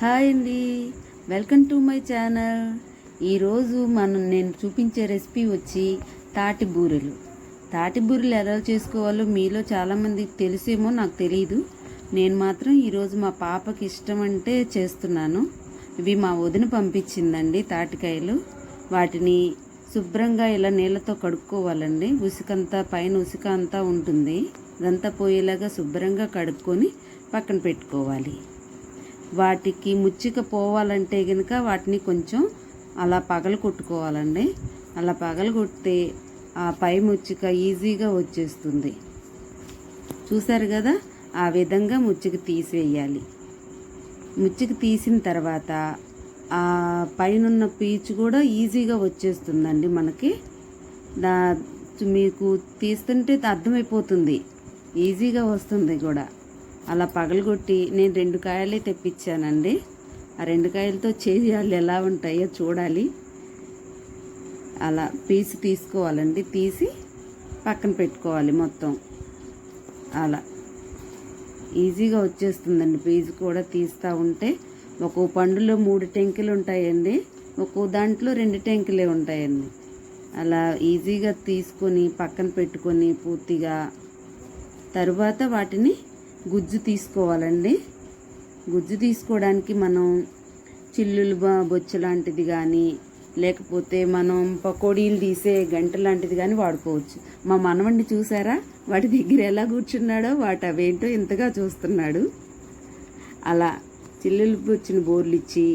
Hi అండి. Welcome to my channel. ఈరోజు మనం నేను చూపించే రెసిపీ వచ్చి తాటి బూరెలు. తాటి బూరెలు ఎలా చేసుకోవాలో మీలో చాలామందికి తెలిసేమో నాకు తెలియదు నేను మాత్రం ఈరోజు మా పాపకి ఇష్టం అంటే చేస్తున్నాను. ఇవి మా వదిన పంపించిందండి తాటికాయలు. వాటిని శుభ్రంగా ఇలా నీళ్ళతో కడుక్కోవాలండి. ఉసుకంతా పైన ఉసుక అంతా ఉంటుంది. ఇదంతా పోయేలాగా శుభ్రంగా కడుక్కొని పక్కన పెట్టుకోవాలి. వాటికి ముచ్చిక పోవాలంటే కనుక వాటిని కొంచెం అలా పగలు కొట్టుకోవాలండి. అలా పగలు కొడితే ఆ పై ముచ్చిక ఈజీగా వచ్చేస్తుంది. చూసారు కదా? ఆ విధంగా ముచ్చిక తీసివేయాలి ముచ్చిక తీసిన తర్వాత ఆ పైనున్న పీచు కూడా ఈజీగా వచ్చేస్తుందండి మనకి. దా మీకు తీస్తుంటే అర్థమైపోతుంది. ఈజీగా వస్తుంది కూడా. అలా పగలగొట్టి నేను రెండు కాయలే తెప్పించానండి. ఆ రెండు కాయలతో చేయాలి ఎలా ఉంటాయో చూడాలి. అలా పీస్ తీసుకోవాలండి. తీసి పక్కన పెట్టుకోవాలి మొత్తం. అలా. ఈజీగా వచ్చేస్తుందండి. పీజు కూడా తీస్తూ ఉంటే ఒక్కో పండులో మూడు టెంకులు ఉంటాయండి. ఒక్కో దాంట్లో రెండు టెంకులే ఉంటాయండి. అలా ఈజీగా తీసుకొని పక్కన పెట్టుకొని పూర్తిగా తరువాత వాటిని గుజ్జు తీసుకోవాలండి. గుజ్జు తీసుకోవడానికి మనం చిల్లులు బొచ్చు లాంటిది కానీ లేకపోతే మనం పకోడీలు తీసే గంట లాంటిది కానీ వాడుకోవచ్చు. మా మనవండి చూసారా? వాటి దగ్గర ఎలా కూర్చున్నాడో వాటి అవేంటో ఇంతగా చూస్తున్నాడు. అలా చిల్లులు వచ్చిన బోర్లు ఇచ్చి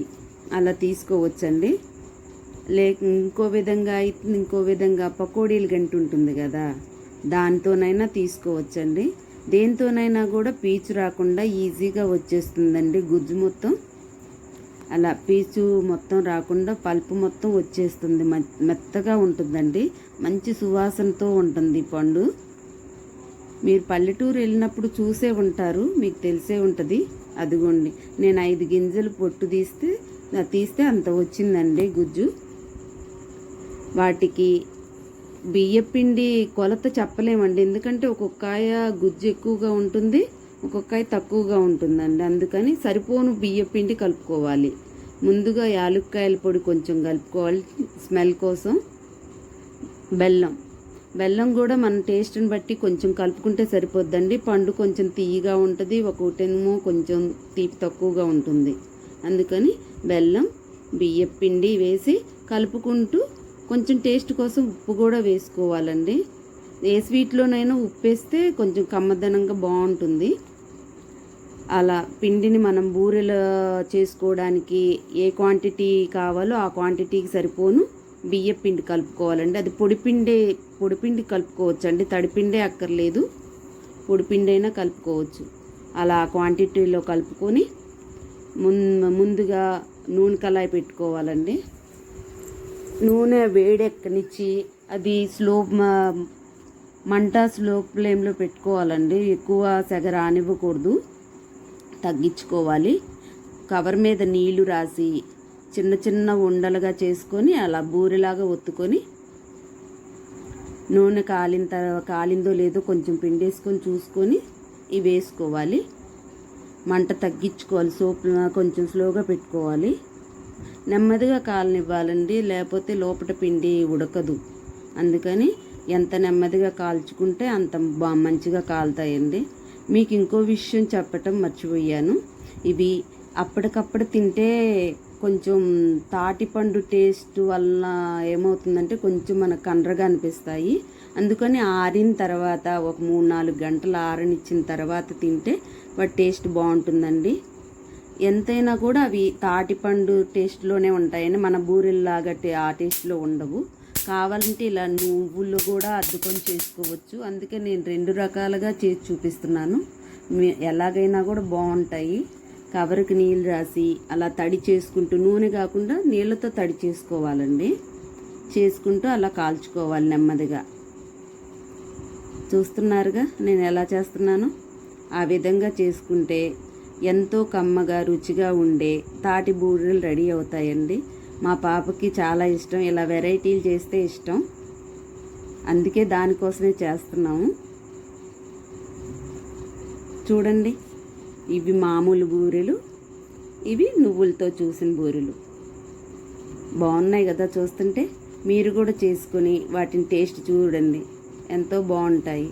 అలా తీసుకోవచ్చండి. లేక ఇంకో విధంగా అయితే ఇంకో విధంగా పకోడీలు గంట ఉంటుంది కదా దాంతోనైనా తీసుకోవచ్చండి. దేంతోనైనా కూడా పీచు రాకుండా ఈజీగా వచ్చేస్తుందండి గుజ్జు మొత్తం. అలా పీచు మొత్తం రాకుండా పల్పు మొత్తం వచ్చేస్తుంది. మెత్తగా ఉంటుందండి. మంచి సువాసనతో ఉంటుంది పండు. మీరు పల్లెటూరు వెళ్ళినప్పుడు చూసే ఉంటారు. మీకు తెలిసే ఉంటుంది. అదిగోండి. నేను ఐదు గింజలు పొట్టు తీస్తే తీస్తే అంత వచ్చిందండి గుజ్జు. వాటికి బియ్యపిండి కొలత చెప్పలేమండి. ఎందుకంటే ఒక్కొక్కాయ గుజ్జు ఎక్కువగా ఉంటుంది ఒక్కొక్కాయ తక్కువగా ఉంటుందండి. అందుకని సరిపోను బియ్యపిండి కలుపుకోవాలి. ముందుగా యాలుక్కాయల పొడి కొంచెం కలుపుకోవాలి స్మెల్ కోసం. బెల్లం. బెల్లం కూడా మన టేస్ట్ని బట్టి కొంచెం కలుపుకుంటే సరిపోద్దండి. పండు కొంచెం తీయగా ఉంటుంది ఒకటేమో కొంచెం తీపి తక్కువగా ఉంటుంది. అందుకని బెల్లం బియ్యపిండి వేసి కలుపుకుంటూ కొంచెం టేస్ట్ కోసం ఉప్పు కూడా వేసుకోవాలండి. ఏ స్వీట్లోనైనా ఉప్పు వేస్తే కొంచెం కమ్మదనంగా బాగుంటుంది. అలా పిండిని మనం బూరెలు చేసుకోవడానికి ఏ క్వాంటిటీ కావాలో ఆ క్వాంటిటీకి సరిపోను. బియ్య పిండి కలుపుకోవాలండి. అది పొడిపిండి పొడిపిండి కలుపుకోవచ్చు అండి తడిపిండే అక్కర్లేదు. పొడిపిండి అయినా కలుపుకోవచ్చు. అలా క్వాంటిటీలో కలుపుకొని ముందుగా నూనె కళాయి పెట్టుకోవాలండి. నూనె వేడెక్కనిచ్చి అది స్లో మంట స్లో ఫ్లేమ్లో పెట్టుకోవాలండి. ఎక్కువ సెగ రానివ్వకూడదు. తగ్గించుకోవాలి. కవర్ మీద నీళ్ళు రాసి చిన్న చిన్న ఉండలుగా చేసుకొని అలా బూరెలాగా ఒత్తుకొని నూనె కాలిన తర్వాత కాలిందో లేదో కొంచెం పిండేసుకొని చూసుకొని ఇవి వేసుకోవాలి. మంట తగ్గించుకోవాలి. సోప్ కొంచెం స్లోగా పెట్టుకోవాలి. నెమ్మదిగా కాలనివ్వాలండి లేకపోతే లోపల పిండి ఉడకదు. అందుకని ఎంత నెమ్మదిగా కాల్చుకుంటే అంత బా మంచిగా కాలుతాయండి. మీకు ఇంకో విషయం చెప్పటం మర్చిపోయాను. ఇవి అప్పటికప్పుడు తింటే కొంచెం తాటిపండు టేస్ట్ వల్ల ఏమవుతుందంటే కొంచెం మనకు కండ్రగా అనిపిస్తాయి. అందుకని ఆరిన తర్వాత ఒక మూడు నాలుగు గంటలు ఆరనిచ్చిన తర్వాత తింటే వాటి టేస్ట్ బాగుంటుందండి. ఎంతైనా కూడా అవి తాటిపండు టేస్ట్లోనే ఉంటాయని మన బూరెల్లాగట్టి ఆ టేస్ట్లో ఉండవు. కావాలంటే ఇలా నువ్వులు కూడా అద్దుకొని చేసుకోవచ్చు. అందుకే నేను రెండు రకాలుగా చేసి చూపిస్తున్నాను. ఎలాగైనా కూడా బాగుంటాయి. కవర్కి నీళ్ళు రాసి అలా తడి చేసుకుంటూ నూనె కాకుండా నీళ్ళతో తడి చేసుకోవాలండి. చేసుకుంటూ అలా కాల్చుకోవాలి నెమ్మదిగా. చూస్తున్నారుగా నేను ఎలా చేస్తున్నాను? ఆ విధంగా చేసుకుంటే ఎంతో కమ్మగా రుచిగా ఉండే తాటి బూరెలు రెడీ అవుతాయండి. మా పాపకి చాలా ఇష్టం. ఇలా వెరైటీలు చేస్తే ఇష్టం. అందుకే దానికోసమే చేస్తున్నాము. చూడండి ఇవి మామూలు బూరెలు ఇవి నువ్వులతో చూసిన బూరెలు. బాగున్నాయి కదా చూస్తుంటే? మీరు కూడా చేసుకొని వాటిని టేస్ట్ చూడండి. ఎంతో బాగుంటాయి.